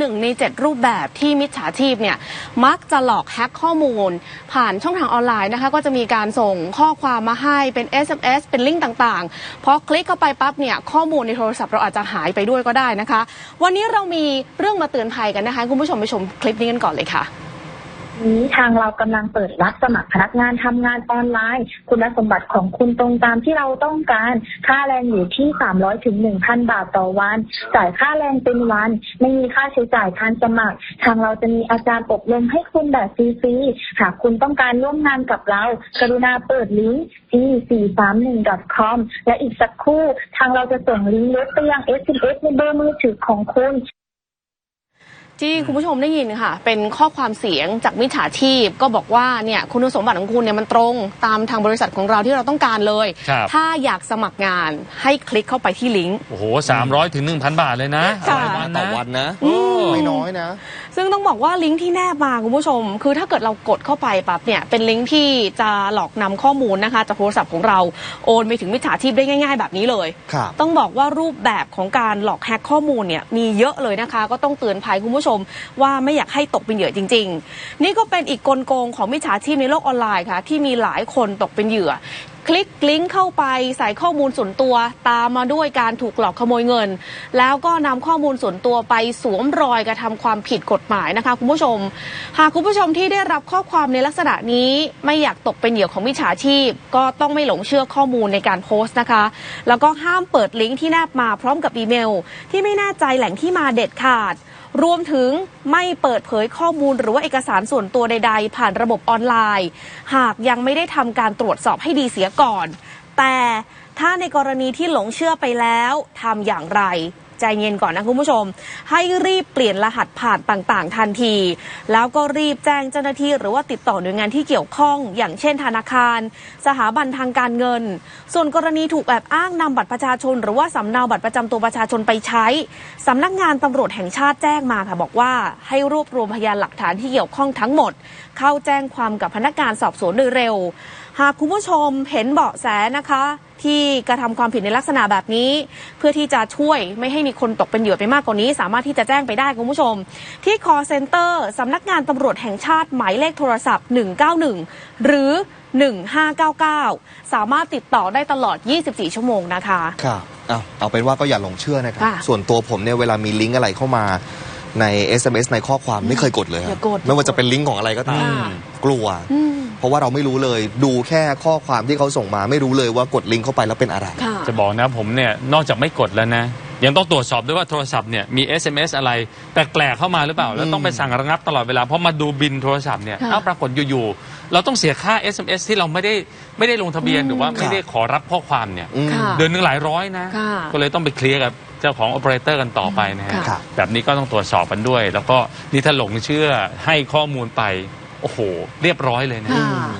หนึ่งในเจ็ดรูปแบบที่มิจฉาชีพเนี่ยมักจะหลอกแฮ็กข้อมูล ผ่านช่องทางออนไลน์นะคะ ก็จะมีการส่งข้อความมาให้เป็น SMS เป็นลิงก์ต่างๆพอคลิกเข้าไปปั๊บเนี่ยข้อมูลในโทรศัพท์เราอาจจะหายไปด้วยก็ได้นะคะ วันนี้เรามีเรื่องมาเตือนภัยกันนะคะ คุณผู้ชมไปชมคลิปนี้กันก่อนเลยค่ะ นี้ทางเรากำลังเปิดรับสมัครพนักงานทำงานออนไลน์ คุณสมบัติของคุณตรงตามที่เราต้องการ ค่าแรงอยู่ที่ 300ถึง1,000 บาทต่อวัน จ่ายค่าแรงเป็นวัน ไม่มีค่าใช้จ่ายการสมัคร ทางเราจะมีอาจารย์อบรมให้คุณแบบฟรีๆหากคุณต้องการร่วมงานกับเรา กรุณาเปิดลิงก์ที่ 431.com และอีกสักครู่ ทางเราจะส่งลิงก์เล็บไปยัง SMS ในเบอร์มือถือของคุณ ที่คุณผู้ชมได้ยินค่ะ เป็นข้อความเสียงจากมิจฉาชีพ ก็บอกว่าเนี่ยคุณสมบัติของคุณเนี่ยมันตรงตามทางบริษัทของเราที่เราต้องการเลย ครับ ถ้าอยากสมัครงานให้คลิกเข้าไปที่ลิงก์ โอ้โหสามร้อยถึงหนึ่งพันบาทเลยนะค่ะรายวันต่อนะ วันนะโอ้ไม่น้อยนะ ซึ่งต้องบอกว่าลิงก์ที่แนบมาคุณผู้ชม คือถ้าเกิดเรากดเข้าไปปั๊บเนี่ยเป็นลิงก์ที่จะหลอกนำข้อมูลนะคะจากโทรศัพท์ของเราโอนไปถึงมิจฉาชีพได้ง่าย ๆ แบบนี้เลย ครับ ต้องบอกว่ารูปแบบของการหลอกแฮกข้อมูลเนี่ยมีเยอะเลยนะคะ ก็ต้องเตือนภัยคุณผู้ชมว่าไม่อยากให้ตกเป็นเหยื่อจริง ๆ นี่ก็เป็นอีกกลโกงของมิจฉาชีพในโลกออนไลน์ค่ะ ที่มีหลายคนตกเป็นเหยื่อคลิกลิงก์เข้าไปใส่ข้อมูลส่วนตัวตามมาด้วยการถูกหลอกขโมยเงิน แล้วก็นำข้อมูลส่วนตัวไปสวมรอยกระทำความผิดกฎหมายนะคะคุณผู้ชม หากคุณผู้ชมที่ได้รับข้อความในลักษณะนี้ไม่อยากตกเป็นเหยื่อของมิจฉาชีพ ก็ต้องไม่หลงเชื่อข้อมูลในการโพสต์นะคะ แล้วก็ห้ามเปิดลิงก์ที่แนบมาพร้อมกับอีเมล ที่ไม่แน่ใจแหล่งที่มาเด็ดขาด รวมถึงไม่เปิดเผยข้อมูลหรือว่าเอกสารส่วนตัวใด ๆ ผ่านระบบออนไลน์ หากยังไม่ได้ทำการตรวจสอบให้ดีเสียก่อน แต่ถ้าในกรณีที่หลงเชื่อไปแล้วทำอย่างไร ใจเย็นก่อนนะคุณผู้ชม ให้รีบเปลี่ยนรหัสผ่านต่างๆ ทันที แล้วก็รีบแจ้งเจ้าหน้าที่หรือว่าติดต่อหน่วยงานที่เกี่ยวข้อง อย่างเช่นธนาคาร สถาบันทางการเงิน ส่วนกรณีถูกแอบอ้างนำบัตรประชาชน หรือว่าสำเนาบัตรประจำตัวประชาชนไปใช้สำนักงานตำรวจแห่งชาติแจ้งมาค่ะบอกว่า ให้รวบรวมพยานหลักฐานที่เกี่ยวข้องทั้งหมด เข้าแจ้งความกับพนักงานสอบสวนโดยเร็ว หากคุณผู้ชมเห็นเบาะแสนะคะ ที่กระทำความผิดในลักษณะแบบนี้ เพื่อที่จะช่วยไม่ให้มีคนตกเป็นเหยื่อไปมากกว่านี้ สามารถที่จะแจ้งไปได้คุณผู้ชม ที่ call center สำนักงานตำรวจแห่งชาติหมายเลขโทรศัพท์ 191 หรือ 1599 สามารถติดต่อได้ตลอด 24 ชั่วโมงนะคะ ครับเอาเอาเป็นว่าก็อย่าหลงเชื่อนะครับ ค่ะ ส่วนตัวผมเนี่ยเวลามีลิงก์อะไรเข้ามา ใน SMS ในข้อความไม่เคยกดเลยคอรับย่ากดไม่ว่าจะเป็นลิงก์ของอะไรก็ตามค่ะ กลัว อืมเพราะว่าเราไม่รู้เลยดูแค่ข้อความที่เขาส่งมา ไม่รู้เลยว่ากดลิงก์เข้าไปแล้วเป็นอะไร ค่ะ จะบอกนะผมเนี่ยนอกจากไม่กดแล้วนะ ยังต้องตรวจสอบด้วยว่าโทรศัพท์เนี่ยมี SMS อะไรแปลกๆเข้ามาหรือเปล่า แล้วต้องไปสั่งระงับตลอดเวลาเพราะมาดูบินโทรศัพท์เนี่ยค่ะเอ้าปรากฏอยู่ๆเราต้องเสียค่า SMS ที่เราไม่ได้ไม่ได้ลงทะเบียนอืมหรือว่าไม่ได้ขอรับข้อความเนี่ย อืม ค่ะ เดือนหนึงหลายร้อยนะ ค่ะ ก็เลยต้องไปเคลียร์กับ เจ้าของโอเปอเรเตอร์กันต่อไปนะฮะค่ะแบบนี้ก็ต้องตรวจสอบกันด้วย แล้วก็นี่ถ้าหลงเชื่อให้ข้อมูลไป โอ้โห เรียบร้อยเลยนะ ค่ะ